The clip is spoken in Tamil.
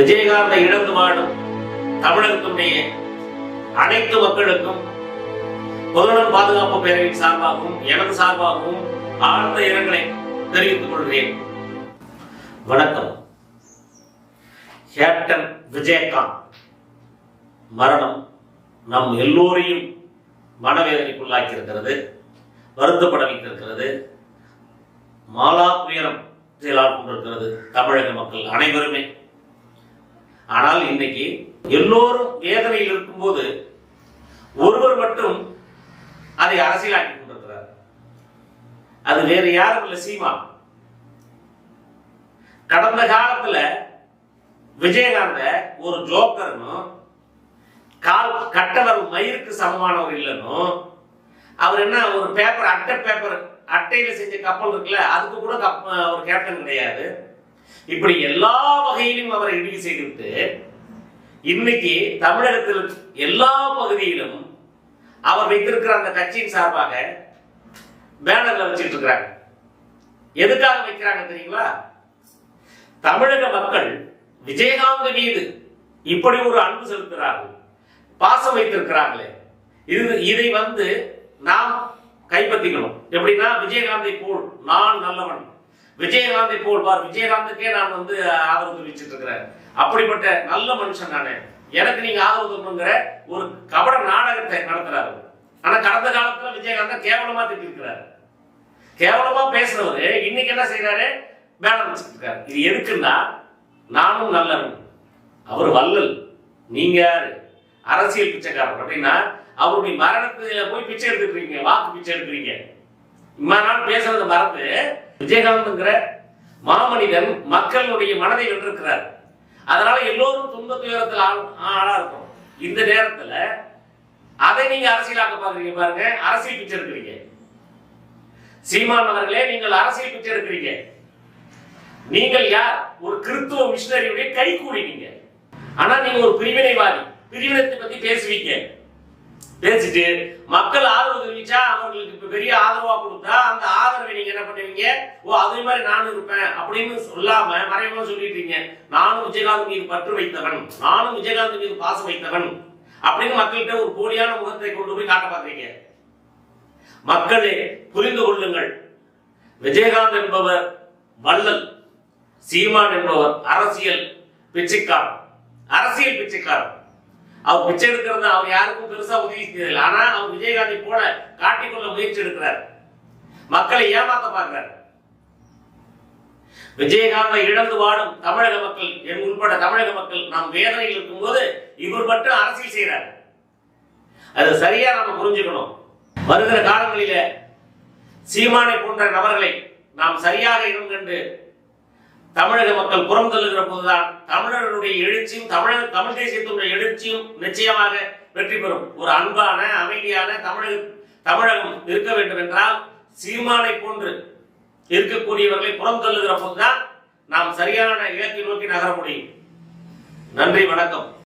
விஜயகாந்தை இழந்து வாடும் தமிழகத்தினுடைய அனைத்து மக்களுக்கும் பொதுநலம் பாதுகாப்பு பேரவையின் சார்பாகவும் எனது சார்பாகவும் ஆழ்ந்த இரங்கலை தெரிவித்துக் கொள்கிறேன். வணக்கம். கேப்டன் விஜயகாந்த் மரணம் நம் எல்லோரையும் மனவேதனைக்குள்ளாக்கி இருக்கிறது வருத்தப்பட வைத்திருக்கிறது மாலா துயரம் செயலால் கொண்டிருக்கிறது தமிழக மக்கள் அனைவருமே. ஆனால் இன்னைக்கு எல்லோரும் வேதனையில் இருக்கும்போது ஒருவர் மட்டும் அதை அரசியலாக்கி கொண்டிருக்கிறார். அது வேற யாரும் இல்லை சீமா கடந்த காலத்துல விஜயகாந்த ஒரு ஜோக்கர்னும் கால் கட்டவர் மயிருக்கு சமமானவர் இல்லைன்னு அவர் என்ன ஒரு பேப்பர் அட்டை பேப்பர் அட்டையில செஞ்ச கப்பல் இருக்குல்ல அதுக்கு கூட கப் ஒரு கேப்டன் கிடையாது. இப்படி எல்லா வகையிலும் இன்னைக்கு தமிழகத்தில் எல்லா பகுதியிலும் அவர் வைத்திருக்கிற அந்த கட்சியின் சார்பாக பேனர்ல வச்சுட்டு இருக்கிறாங்க. எதுக்காக வைக்கிறாங்க தெரியுங்களா? தமிழக மக்கள் விஜயகாந்த் மீது இப்படி ஒரு அன்பு செலுத்துகிறார்கள். பாசம் வைத்திருக்கிறார்களே. இது இதை வந்து நாம் கைப்பற்றிக்கணும். எப்படின்னா விஜயகாந்தை போல் நான் நல்லவன். விஜயகாந்தை போல் பார். விஜயகாந்துக்கே நான் வந்து ஆதரவு தெரிவிச்சிட்டு இருக்கிறேன். அப்படிப்பட்ட நல்ல மனுஷன் நானே. எனக்கு நீங்க ஆதரவு தரணுங்கிற ஒரு கபட நாடகத்தை நடத்துறாரு. ஆனா கடந்த காலத்துல விஜயகாந்த் கேவலமா திட்டிருக்கிறாரு. கேவலமா பேசுறவரு இன்னைக்கு என்ன செய்யறாரு பேனர் வச்சிருக்காரு இது எதுக்குன்னா நானும் நல்லவன் அவர் வல்லல் நீங்க யாரு? அரசியல் பிச்சைக்காரர். அப்படின்னா அவருடைய மரணத்துல போய் பிச்சை எடுத்துக்கிறீங்க வாக்கு பிச்சை எடுக்கிறீங்க. இம்மா நாள் பேசுறது மறந்து விஜயகாந்த்ங்கிற மாமனிதன் மக்களுடைய மனதை வென்றிருக்கிறார். அதனால எல்லோரும் துன்ப துயரத்தில் ஆள்- ஆளா இருக்கும் இந்த நேரத்துல அதை நீங்க அரசியலாக்க பாக்குறீங்க பாருங்க. அரசியல் பிச்சை எடுக்கிறீங்க. சீமான் அவர்களே நீங்கள் அரசியல் பிச்சை எடுக்கிறீங்க. நீங்கள் யார்? ஒரு கிறித்துவ மிஷினரியுடைய கை நீங்க. ஆனா நீங்க ஒரு பிரிவினைவாதி. பிரிவினத்தை பத்தி பேசுவீங்க. பேசிட்டு மக்கள் ஆதரவு தெரிவிச்சா அவங்களுக்கு இப்ப பெரிய ஆதரவா கொடுத்தா அந்த ஆதரவை நீங்க என்ன பண்ணுவீங்க? ஓ அதே மாதிரி நானும் இருப்பேன் அப்படின்னு சொல்லாம மறைமுகம் சொல்லிட்டீங்க நானும் விஜயகாந்த் மீது பற்று வைத்தவன். நானும் விஜயகாந்த் மீது பாசம் வைத்தவன். அப்படின்னு மக்கள்கிட்ட ஒரு போலியான முகத்தை கொண்டு போய் காட்ட பாக்குறீங்க மக்களே புரிந்து கொள்ளுங்கள். விஜயகாந்த் என்பவர் வள்ளல் சீமான் என்பவர் அரசியல் பிச்சைக்காரன். அரசியல் பிச்சைக்காரன். அவர் பிச்சை எடுக்கிறது அவர் யாருக்கும் பெருசா உதவி செய்யல ஆனா அவர் விஜயகாந்தை போல காட்டிக்கொள்ள முயற்சி எடுக்கிறார். மக்களை ஏமாத்த பாக்குறார் விஜயகாந்தை இழந்து வாடும் தமிழக மக்கள் என் உட்பட தமிழக மக்கள் நாம் வேதனையில் இருக்கும்போது இவர் மட்டும் அரசியல் செய்யறார் அது சரியா நம்ம புரிஞ்சுக்கணும். வருகிற காலங்களில சீமானை போன்ற நபர்களை நாம் சரியாக இனம் கண்டு தமிழக மக்கள் புறம் தள்ளுகிற போதுதான் தமிழர்களுடைய எழுச்சியும் தமிழக தமிழ் தேசியத்தினுடைய எழுச்சியும் நிச்சயமாக வெற்றி பெறும். ஒரு அன்பான அமைதியான தமிழக தமிழகம் இருக்க வேண்டும் என்றால் சீமானை போன்று இருக்கக்கூடியவர்களை புறம் தள்ளுகிற போதுதான் நாம் சரியான இலக்கை நோக்கி நகர முடியும். நன்றி வணக்கம்.